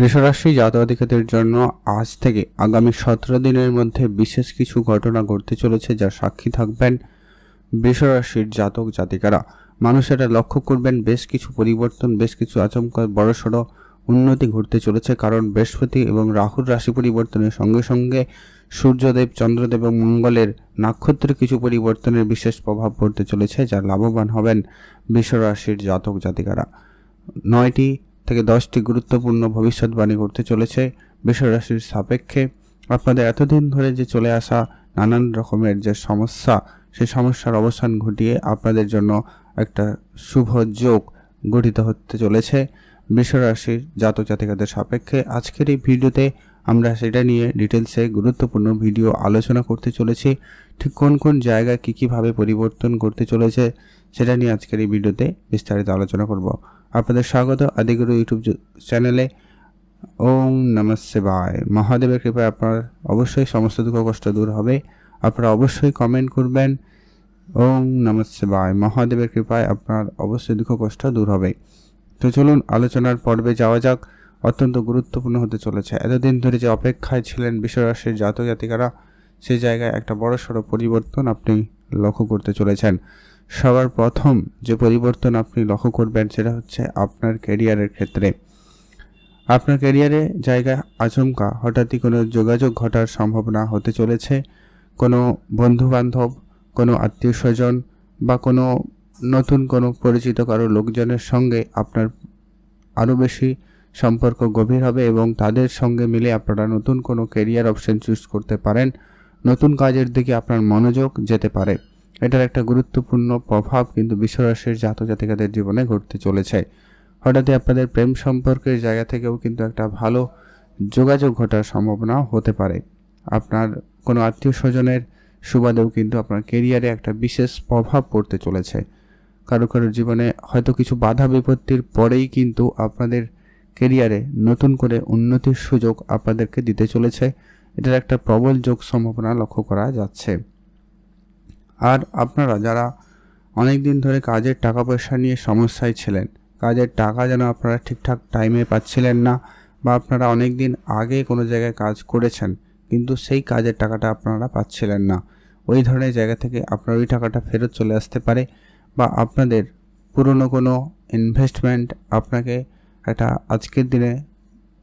বৃষরাশি জাতকাধিকাদের জন্য আজ থেকে আগামী সতেরো দিনের মধ্যে বিশেষ কিছু ঘটনা ঘটতে চলেছে যা সাক্ষী থাকবেন বৃষরাশির জাতক জাতিকারা। মানুষেরা লক্ষ্য করবেন, বেশ কিছু পরিবর্তন, বেশ কিছু আচমকা বড়সড় উন্নতি ঘটতে চলেছে। কারণ বৃহস্পতি এবং রাহুর রাশি পরিবর্তনের সঙ্গে সঙ্গে সূর্যদেব, চন্দ্রদেব এবং মঙ্গলের নক্ষত্রে কিছু পরিবর্তনের বিশেষ প্রভাব পড়তে চলেছে যা লাভবান হবেন বৃষরাশির জাতক জাতিকারা। নয়টি থেকে দশটি গুরুত্বপূর্ণ ভবিষ্যৎবাণী করতে চলেছে বৃষরাশির সাপেক্ষে। আপনাদের এতদিন ধরে যে চলে আসা নানান রকমের যে সমস্যা, সেই সমস্যার অবসান ঘটিয়ে আপনাদের জন্য একটা শুভ যোগ গঠিত হতে চলেছে বৃষরাশির জাতক জাতিকাদের সাপেক্ষে। আজকের এই ভিডিওতে আমরা সেটা নিয়ে ডিটেলসে গুরুত্বপূর্ণ ভিডিও আলোচনা করতে চলেছি। ঠিক কোন কোন জায়গায় কী কীভাবে পরিবর্তন করতে চলেছে, সেটা নিয়ে আজকের এই ভিডিওতে বিস্তারিত আলোচনা করব। আপনাদের স্বাগত আদিগুরু ইউটিউব চ্যানেলে। ওম নমঃ শিবায়। মহাদেবের কৃপায় আপনার অবশ্যই সমস্ত দুঃখ কষ্ট দূর হবে। আপনারা অবশ্যই কমেন্ট করবেন। ওম নমঃ শিবায়। মহাদেবের কৃপায় আপনার অবশ্যই দুঃখ কষ্ট দূর হবে। তো চলুন আলোচনার পর্বে যাওয়া যাক। অত্যন্ত গুরুত্বপূর্ণ হতে চলেছে। এতদিন ধরে যে অপেক্ষায় ছিলেন বিশ্বরাশির জাতক জাতিকারা সেই জায়গায় একটা বড় সড়ো পরিবর্তন আপনি লক্ষ্য করতে চলেছেন। সবার প্রথম যে পরিবর্তন আপনি লক্ষ্য করবেন সেটা হচ্ছে আপনার ক্যারিয়ারের ক্ষেত্রে। আপনার ক্যারিয়ারে জায়গায় আচমকা, হঠাৎই কোনো যোগাযোগ ঘটার সম্ভাবনা হতে চলেছে। কোনো বন্ধুবান্ধব, কোনো আত্মীয় স্বজন বা কোনো নতুন কোনো পরিচিত কারও লোকজনের সঙ্গে আপনার আরও বেশি সম্পর্ক গভীর হবে এবং তাদের সঙ্গে মিলে আপনারা নতুন কোনো ক্যারিয়ার অপশন চুজ করতে পারেন। নতুন কাজের দিকে আপনার মনোযোগ যেতে পারে। এটার একটা গুরুত্বপূর্ণ প্রভাব কিন্তু বিশ্বরাশির জাতক জাতিকাদের জীবনে ঘটতে চলেছে। হঠাৎই আপনাদের প্রেম সম্পর্কের জায়গা থেকেও কিন্তু একটা ভালো যোগাযোগ ঘটার সম্ভাবনা হতে পারে। আপনার কোনো আত্মীয় স্বজনের সুবাদেও কিন্তু আপনার কেরিয়ারে একটা বিশেষ প্রভাব পড়তে চলেছে। কারও কারও জীবনে হয়তো কিছু বাধা বিপত্তির পরেই কিন্তু আপনাদের কেরিয়ারে নতুন করে উন্নতির সুযোগ আপনাদেরকে দিতে চলেছে। এটার একটা প্রবল যোগ সম্ভাবনা লক্ষ্য করা যাচ্ছে। আর আপনারা যারা অনেক দিন ধরে কাজের টাকা পয়সা নিয়ে সমস্যায় ছিলেন, কাজের টাকা যেন আপনারা ঠিকঠাক টাইমে পাচ্ছিলেন না বা আপনারা অনেক দিন আগে কোনো জায়গায় কাজ করেছেন, কিন্তু সেই কাজের টাকাটা আপনারা পাচ্ছিলেন না। ওই ধরনের জায়গা থেকে আপনার ওই টাকাটা ফেরত চলে আসতে পারে বা আপনাদের পুরনো কোনো ইনভেস্টমেন্ট আপনাকে একটা আজকের দিনে,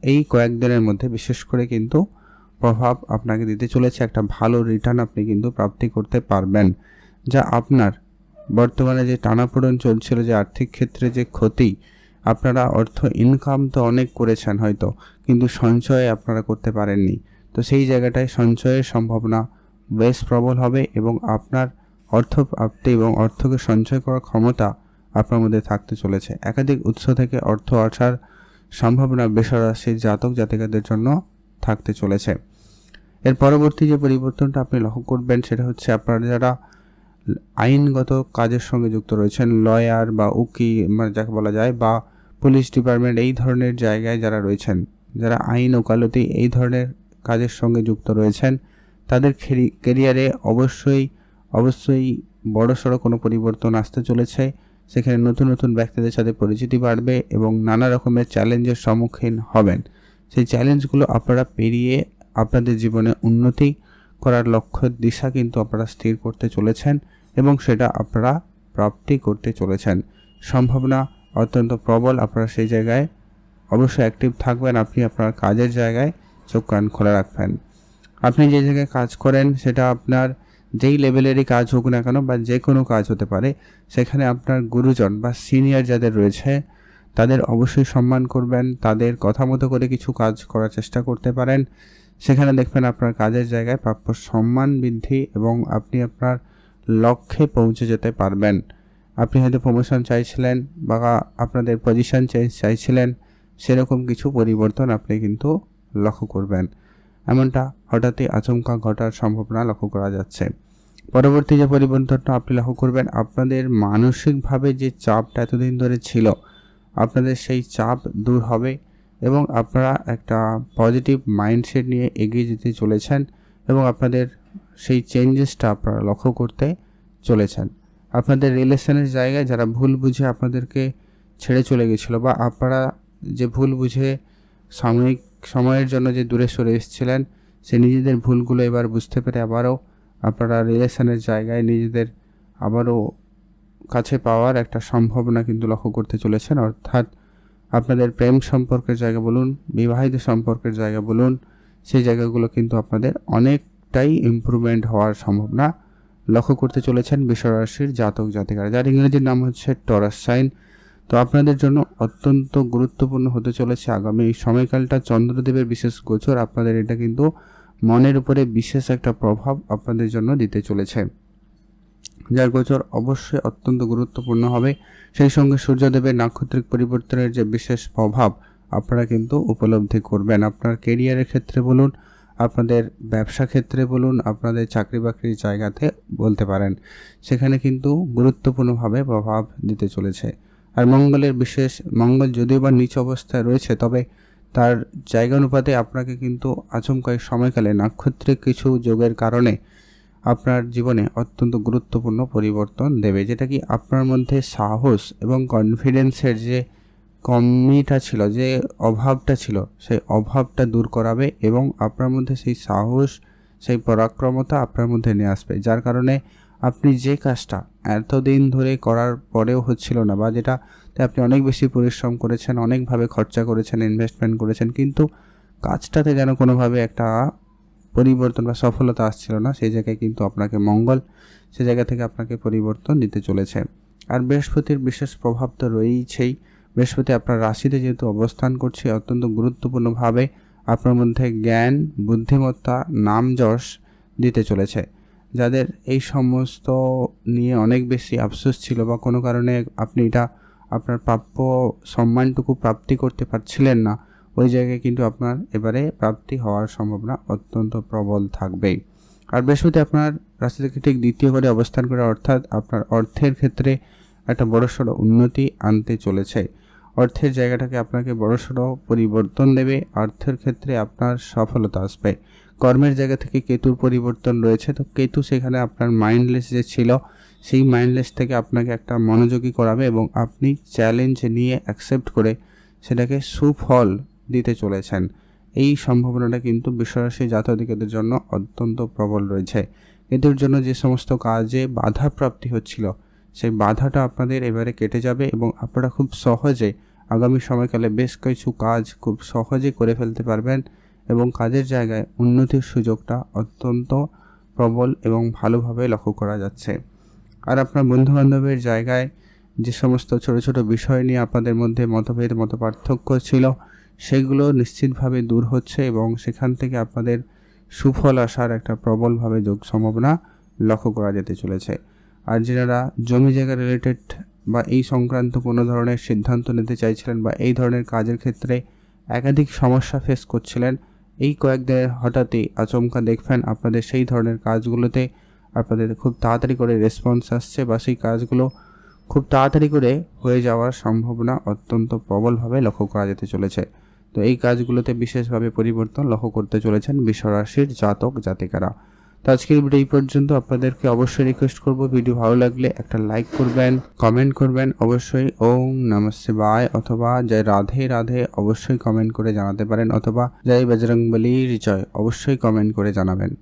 এই কয়েকদিনের মধ্যে বিশেষ করে কিন্তু প্রভাব আপনাকে দিতে চলেছে, একটা ভালো রিটার্ন আপনি কিন্তু প্রাপ্তি করতে পারবেন। যা আপনার বর্তমানে যে টানাপোড়ন চলছিল, যে আর্থিক ক্ষেত্রে যে ক্ষতি, আপনারা অর্থ ইনকাম তো অনেক করেছেন হয়তো, কিন্তু সঞ্চয় আপনারা করতে পারেননি। তো সেই জায়গাটায় সঞ্চয়ের সম্ভাবনা বেশ প্রবল হবে এবং আপনার অর্থ প্রাপ্তি এবং অর্থকে সঞ্চয় করার ক্ষমতা আপনার মধ্যে থাকতে চলেছে। একাধিক উৎস থেকে অর্থ আসার সম্ভাবনা বেসরাশি জাতক জাতিকাদের জন্য থাকতে চলেছে। এর পরবর্তী যে পরিবর্তনটা আপনি লক্ষ্য করবেন, সেটা হচ্ছে আপনারা যারা আইনগত কাজের সঙ্গে যুক্ত রয়েছেন লয়ার বা উকি মানে যাকে বলা যায়, বা পুলিশ ডিপার্টমেন্ট এই ধরনের জায়গায় যারা রয়েছেন, যারা আইন ওকালতি এই ধরনের কাজের সঙ্গে যুক্ত রয়েছেন, তাদের কেরিয়ারে অবশ্যই অবশ্যই বড় সড়ো কোনো পরিবর্তন আসতে চলেছে। সেখানে নতুন নতুন ব্যক্তিদের সাথে পরিচিতি বাড়বে এবং নানা রকমের চ্যালেঞ্জের সম্মুখীন হবেন। সেই চ্যালেঞ্জগুলো আপনারা পেরিয়ে আপনাদের জীবনে উন্নতি করার লক্ষ্য দিশা কিন্তু আপনারা স্থির করতে চলেছেন এবং সেটা আপনারা প্রাপ্তি করতে চলেছেন। সম্ভাবনা অত্যন্ত প্রবল আপনারা সেই জায়গায়। অবশ্যই অ্যাক্টিভ থাকবেন, আপনি আপনার কাজের জায়গায় চোখ কান খোলা রাখবেন। আপনি যে জায়গায় কাজ করেন সেটা আপনার যেই লেভেলেরই কাজ হোক না কেন বা যে কোনো কাজ হতে পারে, সেখানে আপনার গুরুজন বা সিনিয়র যাদের রয়েছে তাদের অবশ্যই সম্মান করবেন, তাদের কথা মতো করে কিছু কাজ করার চেষ্টা করতে পারেন। সেখানে দেখবেন আপনার কাজের জায়গায় প্রাপ্য সম্মান বৃদ্ধি এবং আপনি আপনার লক্ষ্যে পৌঁছে যেতে পারবেন। আপনি হয়তো প্রমোশন চাইছিলেন বা আপনাদের পজিশন চেঞ্জ চাইছিলেন, সেরকম কিছু পরিবর্তন আপনি কিন্তু লক্ষ্য করবেন। এমনটা হঠাৎই আচমকা ঘটার সম্ভাবনা লক্ষ্য করা যাচ্ছে। পরবর্তী যে পরিবর্তনটা আপনি লক্ষ্য করবেন, আপনাদের মানসিকভাবে যে চাপটা এতদিন ধরে ছিল আপনাদের সেই চাপ দূর হবে এবং আপনারা একটা পজিটিভ মাইন্ডসেট নিয়ে এগিয়ে যেতে চলেছেন এবং আপনাদের সেই চেঞ্জেসটা আপনারা লক্ষ্য করতে চলেছেন। আপনাদের রিলেশনের জায়গায় যারা ভুল বুঝে আপনাদেরকে ছেড়ে চলে গেছিল বা আপনারা যে ভুল বুঝে সাময়িক সময়ের জন্য যে দূরে সরে এসেছিলেন, সে নিজেদের ভুলগুলো এবার বুঝতে পেরে আবারও আপনারা রিলেশনের জায়গায় নিজেদের আবারও কাছে পাওয়ার একটা সম্ভাবনা কিন্তু লক্ষ্য করতে চলেছেন। অর্থাৎ আপনাদের প্রেম সম্পর্কের জায়গা বলুন, বিবাহিত সম্পর্কের জায়গা বলুন, সেই জায়গাগুলো কিন্তু আপনাদের অনেকটাই ইমপ্রুভমেন্ট হওয়ার সম্ভাবনা লক্ষ্য করতে চলেছেন বিশ্বরাশির জাতক জাতিকারা। যার ইংরেজির নাম হচ্ছে টরাস সাইন। তো আপনাদের জন্য অত্যন্ত গুরুত্বপূর্ণ হতে চলেছে আগামী এই সময়কালটা। চন্দ্রদেবের বিশেষ গোচর আপনাদের এটা কিন্তু মনের উপরে বিশেষ একটা প্রভাব আপনাদের জন্য দিতে চলেছে। যার গোচর অবশ্যই অত্যন্ত গুরুত্বপূর্ণ হবে। সেই সঙ্গে সূর্যদেবের নাক্ষত্রিক পরিবর্তনের যে বিশেষ প্রভাব, আপনারা কিন্তু উপলব্ধি করবেন। আপনার কেরিয়ারের ক্ষেত্রে বলুন, আপনাদের ব্যবসা ক্ষেত্রে বলুন, আপনাদের চাকরি বাকরির জায়গাতে বলতে পারেন। সেখানে কিন্তু গুরুত্বপূর্ণভাবে প্রভাব দিতে চলেছে। আর মঙ্গলের বিশেষ, মঙ্গল যদিও বা নিচ অবস্থায় রয়েছে, তবে তার জায়গা অনুপাতে আপনাকে কিন্তু আচমকাই সময়কালে নাক্ষত্রিক কিছু যোগের কারণে আপনার জীবনে অত্যন্ত গুরুত্বপূর্ণ পরিবর্তন দেবে। যেটা কি আপনার মধ্যে সাহস এবং কনফিডেন্সের যে কমিটা ছিল, যে অভাবটা ছিল, সেই অভাবটা দূর করাবে এবং আপনার মধ্যে সেই সাহস, সেই পরাক্রমতা আপনার মধ্যে নিয়ে আসবে। যার কারণে আপনি যে কাজটা এতদিন ধরে করার পরেও হচ্ছিল না বা যেটাতে আপনি অনেক বেশি পরিশ্রম করেছেন, অনেকভাবে খরচা করেছেন ইনভেস্টমেন্ট করেছেন, কিন্তু কাজটাতে যেন কোনোভাবে একটা পরিবর্তন বা সফলতা আসছিল না, সেই জায়গায় কিন্তু আপনাকে মঙ্গল, সে জায়গা থেকে আপনাকে পরিবর্তন দিতে চলেছে। আর বৃহস্পতির বিশেষ প্রভাব তো রয়েছেই বৃহস্পতি আপনার রাশিতে যেহেতু অবস্থান করছে, অত্যন্ত গুরুত্বপূর্ণভাবে আপনার মধ্যে জ্ঞান, বুদ্ধিমত্তা নাম যশ দিতে চলেছে। যাদের এই সমস্ত নিয়ে অনেক বেশি আফসোস ছিল বা কোনো কারণে আপনি এটা আপনার প্রাপ্য সম্মানটুকু প্রাপ্তি করতে পারছিলেন না ওই জায়গায় কিন্তু আপনার এবারে প্রাপ্তি হওয়ার সম্ভাবনা অত্যন্ত প্রবল থাকবেই। আর বৃহস্পতি আপনার রাশি থেকে ঠিক দ্বিতীয় ঘরে অবস্থান করে, অর্থাৎ আপনার অর্থের ক্ষেত্রে একটা বড়সড় উন্নতি আনতে চলেছে। অর্থের জায়গাটাকে আপনাকে বড়সড় পরিবর্তন দেবে, অর্থের ক্ষেত্রে আপনার সফলতা আসবে। কর্মের জায়গা থেকে কেতুর পরিবর্তন রয়েছে, তো কেতু সেখানে আপনার মাইন্ডলেস যে ছিল, সেই মাইন্ডলেস থেকে আপনাকে একটা মনোযোগী করাবে এবং আপনি চ্যালেঞ্জ নিয়ে অ্যাকসেপ্ট করে সেটাকে সুফল দিতে চলেছেন। এই সম্ভাবনাটা কিন্তু বিশ্বরাশি জাতকদের জন্য অত্যন্ত প্রবল রয়েছে। এদের জন্য যে সমস্ত কাজে বাধা প্রাপ্তি হচ্ছিল, সেই বাধাটা আপনাদের এবারে কেটে যাবে এবং আপনারা খুব সহজে আগামী সময়কালে বেশ কিছু কাজ খুব সহজে করে ফেলতে পারবেন এবং কাজের জায়গায় উন্নতির সুযোগটা অত্যন্ত প্রবল এবং ভালোভাবে লক্ষ্য করা যাচ্ছে। আর আপনার বন্ধুবান্ধবের জায়গায় যে সমস্ত ছোট ছোট বিষয় নিয়ে আপনাদের মধ্যে মতভেদ মত পার্থক্য ছিল সেগুলো নিশ্চিতভাবে দূর হচ্ছে এবং সেখান থেকে আপনাদের সুফল আসার একটা প্রবলভাবে যোগ সম্ভাবনা লক্ষ্য করা যেতে চলেছে। আর যারা জমি জায়গা রিলেটেড বা এই সংক্রান্ত কোনো ধরনের সিদ্ধান্ত নিতে চাইছিলেন বা এই ধরনের কাজের ক্ষেত্রে একাধিক সমস্যা ফেস করছিলেন, এই কয়েকদিনের হঠাৎই আচমকা দেখবেন আপনাদের সেই ধরনের কাজগুলোতে আপনাদের খুব তাড়াতাড়ি করে রেসপন্স আসছে বা সেই কাজগুলো খুব তাড়াতাড়ি করে হয়ে যাওয়ার সম্ভাবনা অত্যন্ত প্রবলভাবে লক্ষ্য করা যেতে চলেছে। তো এই কাজগুলোতে বিশেষভাবে পরিবর্তন লক্ষ্য করতে চলেছেন বিশ্বরাশির জাতক জাতিকারা। তো আজকের ভিডিও এই পর্যন্ত। আপনাদেরকে অবশ্যই রিকোয়েস্ট করব, ভিডিও ভালো লাগলে একটা লাইক করবেন কমেন্ট করবেন। অবশ্যই ওম নমস্তে বাই অথবা জয় রাধে রাধে অবশ্যই কমেন্ট করে জানাতে পারেন, অথবা জয় বজরংবলীর জয় অবশ্যই কমেন্ট করে জানাবেন।